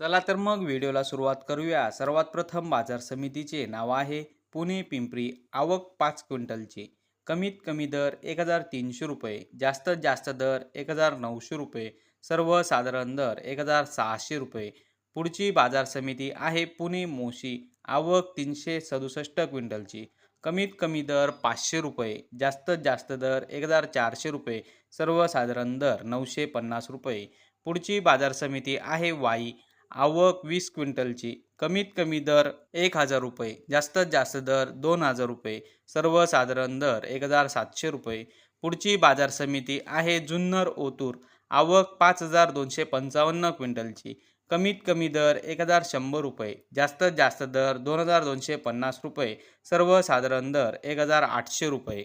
चला तर मग व्हिडिओला सुरुवात करूया. सर्वात प्रथम बाजार समितीचे नाव आहे पुणे पिंपरी आवक पाच क्विंटलची. कमीत कमी दर एक हजार तीनशे रुपये जास्तीत जास्त दर एक हजार नऊशे रुपये सर्वसाधारण दर एक हजार सहाशे रुपये. पुढची बाजार समिती आहे पुणे मोशी आवक तीनशे सदुसष्ट क्विंटलची. कमीत कमी दर पाचशे रुपये जास्तीत जास्त दर एक हजार चारशे रुपये सर्वसाधारण दर नऊशे पन्नास रुपये. पुढची बाजार समिती आहे वाई आवक वीस क्विंटलची. कमीत कमी दर एक हजार रुपये. जास्तीत जास्त दर दोन हजार रुपये. सर्वसाधारण दर एक हजार सातशे रुपये. पुढची बाजार समिती आहे जुन्नर ओतूर. आवक पाच हजार दोनशे पंचावन्न क्विंटलची. कमीत कमी दर एक हजार शंभर रुपये. जास्तीत जास्त दर दोन हजार दोनशे पन्नास रुपये. सर्वसाधारण दर एक हजार आठशे रुपये.